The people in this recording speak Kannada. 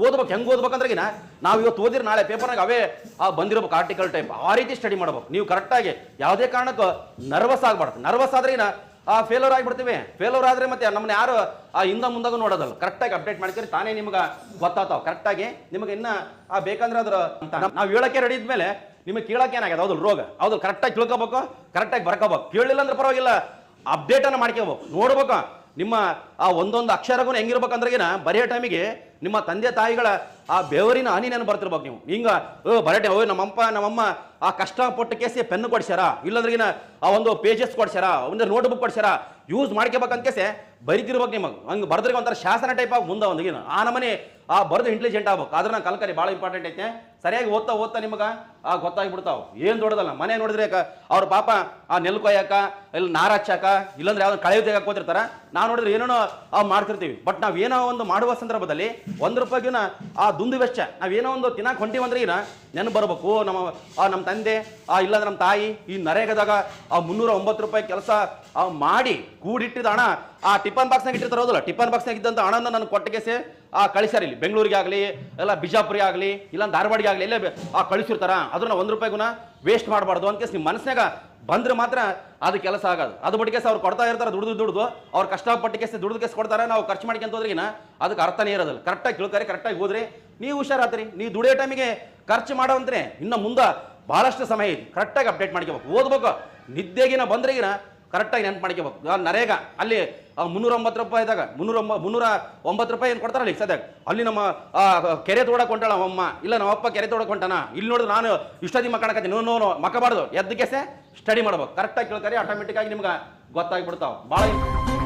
ಓದ್ಬೇಕು, ಹೆಂಗ್ ಓದ್ಬೇಕಂದ್ರೆಗಿನ ನಾವು ಇವತ್ತು ಓದಿರ ನಾಳೆ ಪೇಪರ್ನಾಗ ಅವೇ, ಆ ಬಂದಿರ್ಬೇಕು ಆರ್ಟಿಕಲ್ ಟೈಪ್ ಆ ರೀತಿ ಸ್ಟಡಿ ಮಾಡ್ಬೇಕು. ನೀವು ಕರೆಕ್ಟಾಗಿ ಯಾವುದೇ ಕಾರಣಕ್ಕೂ ನರ್ವಸ್ ಆಗ್ಬಾರ್ದು. ನರ್ವಸ್ ಆದ್ರೇನ ಆ ಫೇಲೋರ್ ಆಗಿಬಿಡ್ತೀವಿ. ಫೇಲೋರ್ ಆದ್ರೆ ಮತ್ತೆ ನಮ್ಮನ್ನ ಯಾರು, ಆ ಹಿಂದ ಮುಂದಾಗ ನೋಡೋದಲ್ಲ. ಕರೆಕ್ಟಾಗಿ ಅಪ್ಡೇಟ್ ಮಾಡ್ತೀರಿ ತಾನೇ ನಿಮ್ಗೆ ಗೊತ್ತಾತಾವ ಕರೆಕ್ಟಾಗಿ ನಿಮಗೆ ಇನ್ನ, ಆ ಬೇಕಂದ್ರೆ ಅದ್ರ ನಾವು ಹೇಳಕ್ಕೆ ರೆಡಿ ಇದ್ಮೇಲೆ ನಿಮಗೆ ಕೇಳಕ್ಕೆ ಏನಾಗ್ಯದ? ಅದು ರೋಗ. ಹೌದು ಕರೆಕ್ಟಾಗಿ ತಿಳ್ಕೊಬೇಕು ಕರೆಕ್ಟಾಗಿ ಬರ್ಕೋಬೇಕು. ಕೇಳಿಲ್ಲ ಅಂದ್ರೆ ಪರವಾಗಿಲ್ಲ ಅಪ್ಡೇಟನ್ನು ಮಾಡ್ಕೋಬೇಕು. ನೋಡ್ಬೇಕು, ನಿಮ್ಮ ಆ ಒಂದೊಂದು ಅಕ್ಷರಗೂ ಹೆಂಗಿರ್ಬೇಕಂದ್ರೆಗಿನ ಬರೆಯೋ ಟೈಮಿಗೆ ನಿಮ್ಮ ತಂದೆ ತಾಯಿಗಳ ಆ ಬೆವರಿನ ಹನಿ ನೆನ ಬರ್ತಿರ್ಬೇಕು ನೀವು. ಹಿಂಗ ಬರಟೆ, ಓ, ನಮ್ಮಪ್ಪ, ನಮ್ಮಮ್ಮ ಆ ಕಷ್ಟಪಟ್ಟು ಕೇಸಿ ಪೆನ್ ಕೊಡ್ಸ್ಯಾರ. ಇಲ್ಲಂದ್ರೆಗಿನ ಆ ಒಂದು ಪೇಜಸ್ ಕೊಡ್ಸ್ಯಾರ, ಒಂದು ನೋಟ್ ಬುಕ್ ಕೊಡ್ಸ್ಯಾರ. ಯೂಸ್ ಮಾಡ್ಕೋಬೇಕಂತ ಕೇಸೆ ಬರಿತಿರ್ಬೇಕು ನಿಮಗೆ. ಹಂಗೆ ಬರ್ದ್ರಿಗೆ ಒಂಥರ ಶಾಸನ ಟೈಪ್ ಆಗಿ ಮುಂದೆ ಒಂದಿಗಿನ ಆ ನಮನೆ ಆ ಬರೆದು ಇಂಟೆಲಿಜೆಂಟ್ ಆಗ್ಬೇಕು. ಅದ್ರ ನಾನು ಕಲ್ಕರಿ ಭಾಳ ಇಂಪಾರ್ಟೆಂಟ್ ಐತೆ. ಸರಿಯಾಗಿ ಓದ್ತಾ ಓದ್ತಾ ನಿಮಗೆ ಆ ಗೊತ್ತಾಗ್ಬಿಡ್ತಾವ. ಏನು ದೊಡ್ಡದಲ್ಲ, ಮನೆ ನೋಡಿದ್ರೆ ಅವ್ರ ಪಾಪ ಆ ನೆಲ್ ಕೊಯ್ಯಾಕ, ಇಲ್ಲಿ ನಾರಾಚಾಕ ಹಚ್ಚಾಕ, ಇಲ್ಲಾಂದ್ರೆ ಯಾವ್ದು ಕಳೆ ತೆಗಕ್ಕೆ ಹೋತಿರ್ತಾರ ನಾವು ನೋಡಿದ್ರೆ ಏನೇನೋ ಮಾಡ್ತಿರ್ತೀವಿ. ಬಟ್ ನಾವು ಏನೋ ಒಂದು ಮಾಡುವ ಸಂದರ್ಭದಲ್ಲಿ ಒಂದ್ ರೂಪಾಯಿಗಿನ ಆ ದುಂದು ವೆಚ್ಚ ನಾವೇನೋ ಒಂದು ತಿನ್ನಕ್ಕೆ ಹೊಂಟೀವಿ ಅಂದ್ರೆ ಏನ ನೆನಪು ಬರಬೇಕು. ನಮ್ಮ ಆ ನಮ್ಮ ತಂದೆ, ಆ ಇಲ್ಲಾಂದ್ರೆ ನಮ್ಮ ತಾಯಿ, ಈ ನರೇಗದಾಗ ಆ ಮುನ್ನೂರ ಒಂಬತ್ತು ರೂಪಾಯಿ ಕೆಲಸ ಮಾಡಿ ಕೂಡಿಟ್ಟಿದ ಹಣ, ಆ ಟಿಫನ್ ಬಾಕ್ಸ್ನಾಗ ಇಟ್ಟಿರ್ತಾರ ಟಿಫನ್ ಬಾಕ್ಸ್ನಾಗ ಇದ್ದಂಥ ಹಣನ ನಾನು ಕೊಟ್ಟಿಗೆಸೆ ಆ ಕಳಿಸ್ಯಾರ ಇಲ್ಲಿ. ಬೆಂಗಳೂರಿಗೆ ಆಗಲಿ, ಎಲ್ಲ ಬಿಜಾಪುರಿಗೆ ಆಗಲಿ ಇಲ್ಲ ಧಾರವಾಡಿಗೆ ಆಗಲಿ ಇಲ್ಲೇ ಆ ಕಳಿಸಿರ್ತಾರ. ಅದನ್ನ ಒಂದು ರೂಪಾಯಿಗುನ ವೇಸ್ಟ್ ಮಾಡಬಾರ್ದು ಅಂತ ನಿಮ್ಮ ಮನಸ್ನಾಗ ಬಂದ್ರೆ ಮಾತ್ರ ಅದು ಕೆಲಸ ಆಗೋದು. ಅದು ಬಿಟ್ಟು ಕೇಸ್ ಅವ್ರು ಕೊಡ್ತಾ ಇರ್ತಾರೆ, ದುಡ್ದು ದುಡ್ದು. ಅವ್ರು ಕಷ್ಟಪಟ್ಟು ಕೇಸ್, ದುಡ್ದು ಕೇಸ್ ಕೊಡ್ತಾರೆ, ನಾವು ಖರ್ಚು ಮಾಡ್ಕೊಂತ ಹೋದ್ರಿಗಿನ ಅದಕ್ಕೆ ಅರ್ಥನೇ ಇರೋದಿಲ್ಲ. ಕರೆಕ್ಟಾಗಿ ಕೇಳ್ತಾರೆ ಕರೆಕ್ಟಾಗಿ ಹೋದ್ರಿ ನೀವು ಹುಷಾರಾತ್ರಿ ನೀ ದುಡಿಯೋ ಟೈಮಿಗೆ ಖರ್ಚು ಮಾಡೋವಂದ್ರೆ ಇನ್ನು ಮುಂದೆ ಭಾಳಷ್ಟು ಸಮಯ ಇದೆ. ಕರೆಕ್ಟಾಗಿ ಅಪ್ಡೇಟ್ ಮಾಡ್ಕೋಬೇಕು. ಓದ್ಬೇಕು. ನಿದ್ದೆಗಿನ ಬಂದ್ರೆಗಿನ ಕರೆಕ್ಟಾಗಿ ನೆನ್ಪು ಮಾಡ್ಕೋಬೇಕು. ನರೇಗಾ, ಅಲ್ಲಿ ಆ ಮುನ್ನೂರ ಒಂಬತ್ತು ಇದ್ದಾಗ ಮುನ್ನೂರ ಮುನ್ನೂರ ಒಂಬತ್ತು ರೂಪಾಯಿ ಏನು ಕೊಡ್ತಾರಲ್ಲ ಈಗ ಸದ್ಯಕ್ಕೆ? ಅಲ್ಲಿ ನಮ್ಮ ಕೆರೆ ತೋಡಕ್ಕೆ ಅಮ್ಮ. ಇಲ್ಲ ನಮ್ಮಪ್ಪ ಕೆರೆ ತೋಡಕ್ಕೆ ಇಲ್ಲಿ ನೋಡಿದ್ರೆ ನಾನು ಇಷ್ಟದಿ ಮಕ್ಕಳಕತ್ತೀನಿ ನೋ ನೋ ಮಕ್ಕ ಬಾರ್ದು ಎದ್ದಕ್ಕೆ ಸ್ಟಡಿ ಮಾಡ್ಬೇಕು. ಕರೆಕ್ಟಾಗಿ ಕೇಳ್ತಾರೆ ಆಟೋಮೆಟಿಕ್ ಆಗಿ ನಿಮ್ಗೆ ಗೊತ್ತಾಗ್ಬಿಡ್ತಾವ. ಭಾಳ